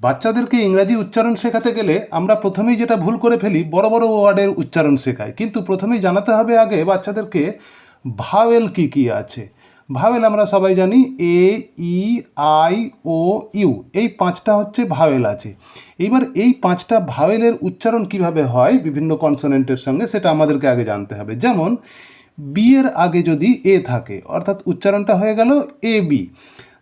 বাচ্চাদেরকে ইংরাজি উচ্চারণ শেখাতে গেলে আমরা প্রথমেই যেটা ভুল করে ফেলি, বড় বড় ওয়ার্ডের উচ্চারণ শেখাই কিন্তু প্রথমেই জানাতে হবে আগে বাচ্চাদেরকে ভাওয়েল কি কি আছে। ভাওয়েল আমরা সবাই জানি, এ, ই, আই, ও, ইউ। এই পাঁচটা হচ্ছে ভাওয়েল আছে। এইবার এই পাঁচটা ভাওয়েলের উচ্চারণ কীভাবে হয় বিভিন্ন কনসোনেন্টের সঙ্গে, সেটা আমাদেরকে আগে জানতে হবে। যেমন বি এর আগে যদি এ থাকে, অর্থাৎ উচ্চারণটা হয়ে গেল এ বি,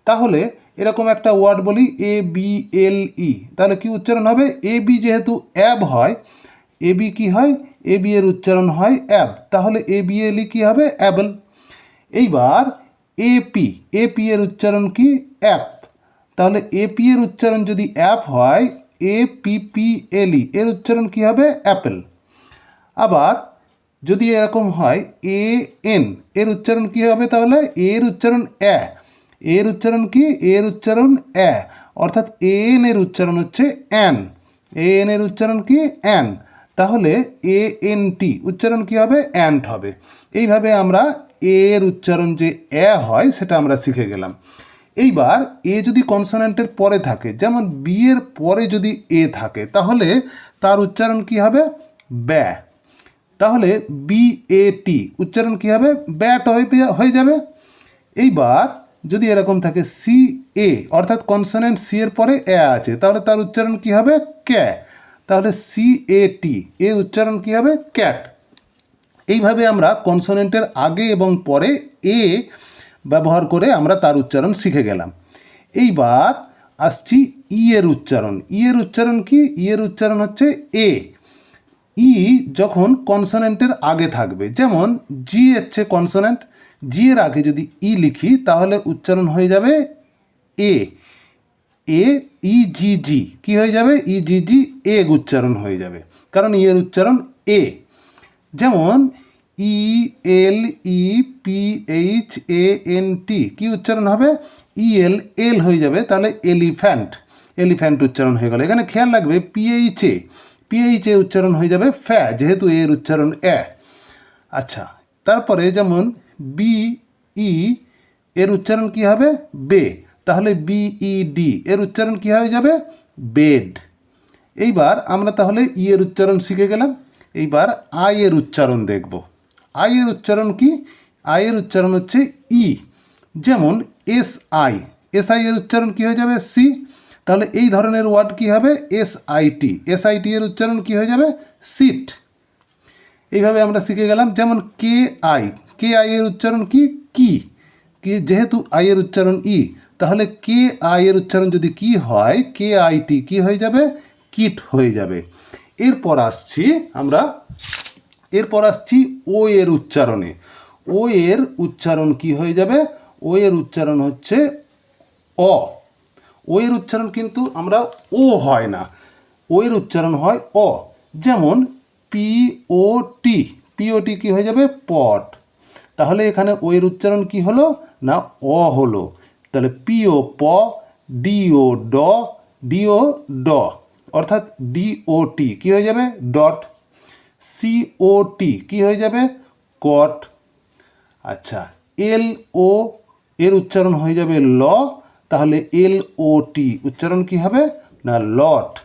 তাহলে এরকম একটা ওয়ার্ড বলি এ বি এল ই তাহলে কি উচ্চারণ হবে? এ বি যেহেতু অ্যাব হয় এ বি কী হয়? এ বি এর উচ্চারণ হয় অ্যাব তাহলে এ বি এল ই কী হবে? অ্যাবল এইবার এপি এপি এর উচ্চারণ কি? অ্যাপ তাহলে এপি এর উচ্চারণ যদি অ্যাপ হয় এ পি পি এল ই এর উচ্চারণ কি হবে? অ্যাপেল আবার যদি এরকম হয় এ এন এর উচ্চারণ কি হবে তাহলে? এর উচ্চারণ অ্যা এর উচ্চারণ কি? এর উচ্চারণ অ্যা অর্থাৎ এ এন এর উচ্চারণ হচ্ছে অ্যান এ এন এর উচ্চারণ কি? অ্যান তাহলে এ এন টি উচ্চারণ কি হবে? অ্যান্ট হবে। এইভাবে আমরা এ এর উচ্চারণ যে অ্যা হয়, সেটা আমরা শিখে গেলাম। এইবার এ যদি কনসোনেন্টের পরে থাকে, যেমন বি এর পরে যদি এ থাকে, তাহলে তার উচ্চারণ কি হবে? ব্যা। তাহলে বি এ টি উচ্চারণ কী হবে? ব্যাট হয়ে যাবে। এইবার যদি এরকম থাকে সি এ অর্থাৎ কনসোনেন্ট সি এর পরে এ আছে, তাহলে তার উচ্চারণ কী হবে? ক্যা তাহলে সি এ টি এ উচ্চারণ কী হবে? ক্যাট এইভাবে আমরা কনসোনেন্টের আগে এবং পরে এ ব্যবহার করে আমরা তার উচ্চারণ শিখে গেলাম। এইবার আসছি ই এর উচ্চারণ। ই এর উচ্চারণ কি? ই এর উচ্চারণ হচ্ছে এ ই যখন কনসোনেন্টের আগে থাকবে, যেমন জি হচ্ছে কনসোনেন্ট জি এর আগে যদি ই লিখি, তাহলে উচ্চারণ হয়ে যাবে এ। এ, ই, জি জি। কী হয়ে যাবে? ই, জি জি এ উচ্চারণ হয়ে যাবে। কারণ ই এর উচ্চারণ এ। যেমন, E, L, E, P, H, A, N, T. কী উচ্চারণ হবে? ই, এল এল হয়ে যাবে। তাহলে এলিফ্যান্ট। এলিফ্যান্ট উচ্চারণ হয়ে গেল। এখানে খেয়াল রাখবে পিএইচ এ। পিএইচ এ উচ্চারণ হয়ে যাবে ফ্যা, যেহেতু এর উচ্চারণ এ। আচ্ছা তারপরে যেমন বি, ই, এর উচ্চারণ কি হবে? বে তাহলে বিই ডি, এর উচ্চারণ কি হয়ে যাবে? বেড। এইবার আমরা তাহলে ই এর উচ্চারণ শিখে গেলাম। এইবার আই এর উচ্চারণ দেখব। আই এর উচ্চারণ কি? আই এর উচ্চারণ হচ্ছে ই। যেমন এস আই। এস আই এর উচ্চারণ কি হয়ে যাবে? সি। তাহলে এই ধরনের ওয়ার্ড কি হবে? S I T. S I T এর উচ্চারণ কি হয়ে যাবে? সিট। এইভাবে আমরা শিখে গেলাম। যেমন কে আই। কে আই এর উচ্চারণ কি? কি? কি যেহেতু আই এর উচ্চারণ ই, তাহলে কে আই এর উচ্চারণ যদি কি হয়, কে আই টি কি হয়ে যাবে? কিট হয়ে যাবে। এরপর আসছি আমরা, এরপর আসছি ও এর উচ্চারণে। ও এর উচ্চারণ কি হয়ে যাবে? ও এর উচ্চারণ হচ্ছে অ। ও এর উচ্চারণ কিন্তু আমরা ও হয় না। ও এর উচ্চারণ হয় অ। যেমন পি ও টি পিওটি কি হয়ে যাবে? পট। তাহলে এখানে ও এর উচ্চারণ কি হলো? না, অ হলো। তাহলে পিও প ডিও ড ডিও ড। অর্থাৎ ডিও টি, কী হয়ে যাবে? ডট। সিও টি, কী হয়ে যাবে? কট। আচ্ছা এল ও এর উচ্চারণ হয়ে যাবে ল। তাহলে এল ও টি, উচ্চারণ কি হবে? না, লট।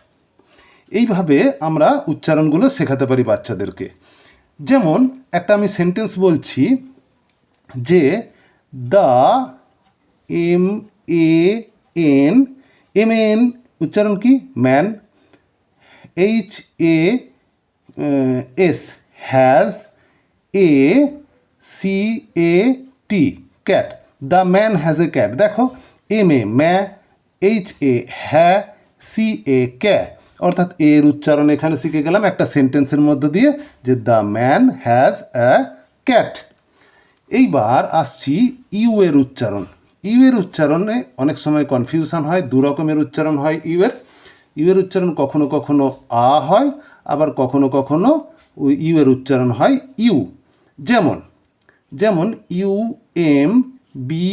এইভাবে আমরা উচ্চারণগুলো শেখাতে পারি বাচ্চাদেরকে। যেমন, একটা আমি সেন্টেন্স বলছি যে the M, A, N, M, N, উচ্চারণ কি? Man. H, A S, has, A, C, A, T, cat. The man has a cat. দেখো, M, A, ma, H, A, হ্যা, সি, এ, ক্যা। অর্থাৎ এর উচ্চারণ এখানে শিখে গেলাম একটা সেন্টেন্সের মধ্য দিয়ে যে the man has a cat. এইবার আসছি ইউ এর উচ্চারণ। ইউ এর উচ্চারণে অনেক সময় কনফিউশন হয়, দু রকমের উচ্চারণ হয় ইউ এর ইউ এর উচ্চারণ কখনো কখনো আ হয়, আবার কখনো কখনো ইউ এর উচ্চারণ হয় ইউ। যেমন যেমন U M B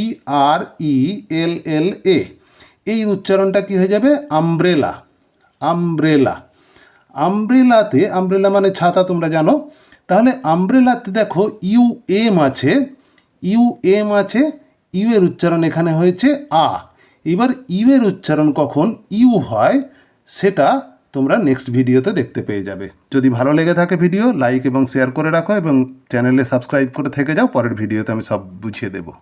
R E L L A. এই উচ্চারণটা কি হয়ে যাবে? আমব্রেলা। আমব্রেলা। আমব্রেলাতে, আমব্রেলা মানে ছাতা তোমরা জানো। তাহলে আমব্রেলাতে দেখো ইউ এম আছে ইউ এম আছে ইউ এর উচ্চারণ এখানে হয়েছে আ। এবার ইউ এর উচ্চারণ কখন ইউ হয়, সেটা তোমরা নেক্সট ভিডিওতে দেখতে পেয়ে যাবে। যদি ভালো লেগে থাকে ভিডিও লাইক এবং শেয়ার করে রাখো এবং চ্যানেলে সাবস্ক্রাইব করে থেকে যাও, পরের ভিডিওতে আমি সব বুঝিয়ে দেবো।